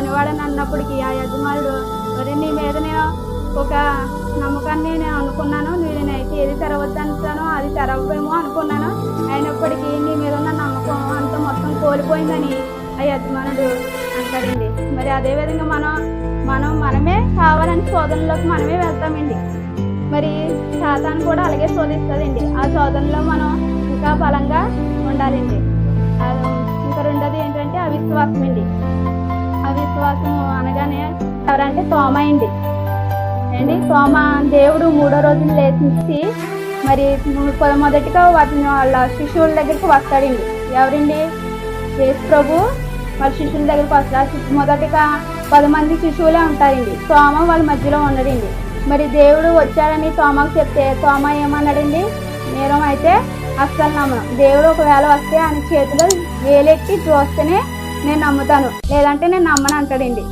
పనివాడని అన్నప్పటికీ ఆ యజమానుడు మరి నీ మీద నేను ఒక నమ్మకాన్ని నేను అనుకున్నాను. నేనైతే ఏది తెరవద్దంటానో అది తెరవేమో అనుకున్నాను. అయినప్పటికీ నీ మీద ఉన్న నమ్మకం అంత మొత్తం కోల్పోయిందని ఆ యజమానుడు అంటాడండి. మరి అదేవిధంగా మనం మనం మనమే కావాలని శోధనలోకి మనమే వెళ్తామండి. మరి శాతాన్ని కూడా అలాగే శోధిస్తుందండి. ఆ శోధనలో మనం ఇంకా బలంగా ఉండాలండి. ఇంకా రెండోది ఏంటంటే అవిశ్వాసం అండి అవిశ్వాసం అనగానే ఎవరంటే తోమ అండి. ఏంటి? తోమ దేవుడు మూడో రోజులు లేచి మరి మొదటిగా వాటిని వాళ్ళ శిశువుల దగ్గరికి వస్తాడండి. ఎవరండి? యేసు ప్రభు. వాళ్ళ శిశువుల దగ్గరికి వస్తారు మొదటిగా పది మంది శిశువులే ఉంటారండి. తోమ వాళ్ళ మధ్యలో ఉన్నాడండి. మరి దేవుడు వచ్చాడని తోమకు చెప్తే తోమ ఏమన్నాడండి? నేరం అయితే అస్సలు నమ్మను. దేవుడు ఒకవేళ వస్తే ఆయన చేతిలో వేలెట్టి చూస్తేనే నేను నమ్ముతాను. లేదంటే నేను నమ్మను అంటాడండి.